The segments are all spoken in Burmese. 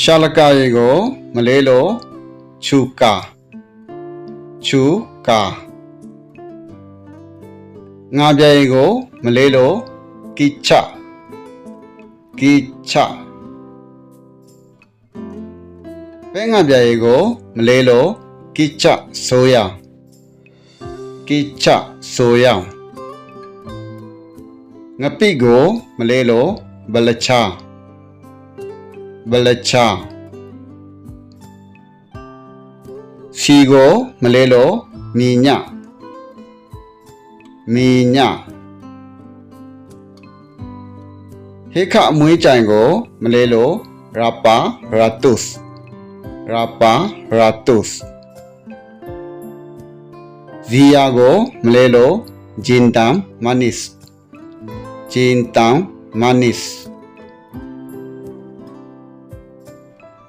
ရှာလကာရေကိုမလေးလို့ချူကာချူကာငါပြရေကိုမလေးလို့ကိချကိချပဲငါပြရေကိုမလေးလို့ကိချဆိုရကိချဆိုရငပိကိုမလေးလို့ဘလချာ ဘလချာစီကိုမလဲလို့မီညမီညဟေခအမွေးကြိုင်ကို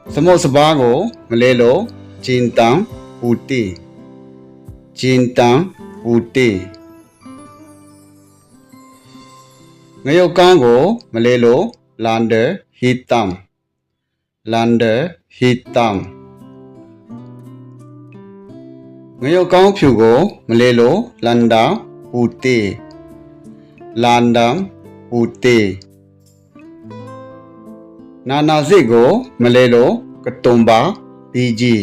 မလဲလို့ရာပါရာတုစ်ရာပါရာတုစ်ဇီယာကိုမလဲလို့ဂျင်တမ်မနစ်ဂျင်တမ်မနစ်စမုတ်စပါးကိုမလဲလို့ဂျင်တန်ပူတီဂျင်တန်ပူတီငရုတ်ကန်းကိုမလဲလို့လန်ဒာဟီတမ်လန်ဒာဟီတမ်ငရုတ်ကောင်းဖြူကိုမလဲလို့လန်ဒါပူတီလန်ဒမ်ပူတီ နာနာစိတ်ကိုမလဲလို့ကတုံပါဘီဂျီ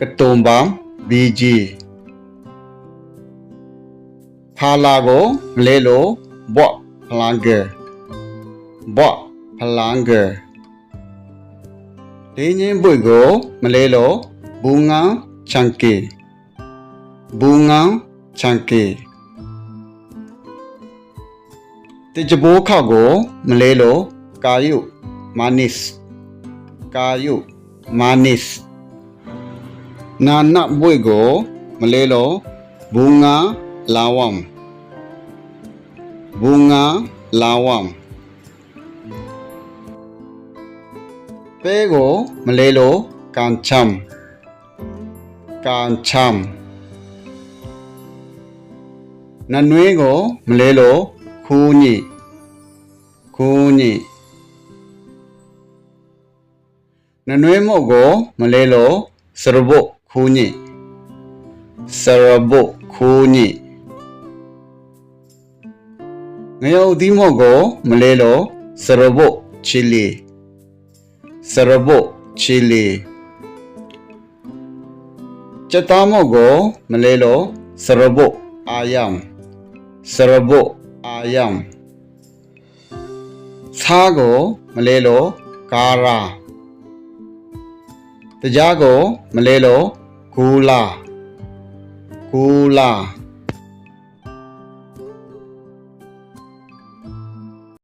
ကတုံပါဘီဂျီဖာလာကိုမလဲလို့ဘော့ဖလန်ဂါဘော့ဖလန်ဂါဒင်းချင်းပွေကိုမလဲလို့ဘူငန်းချန်ကီဘူငန်းချန်ကီတကြဘိုးခောက်ကိုမလဲလို့ကာယု manis kayu manis nana boy go malelo bunga lawam bunga lawam ပဲကိုမလဲလို့ကန်ချ န်ချမ်နနွေးကိုမလဲလို့ခူးညိခူးညိနနွေးမို့ကိုမလဲလို့စရဘုတ်ခူးညိစရဘုတ်ခူးညိငရုတ်သီးမို့ကိုမလဲလို့စရဘုတ်ချီလီစရဘုတ်ချီလီစက်သားမို့ကိုမလဲလို့စရဘုတ်အာယမ်စရဘုတ်အာယမ်သားကိုမလဲလို့ကာရာ တရားကိုမလဲလို့ဂူလာဂူလာ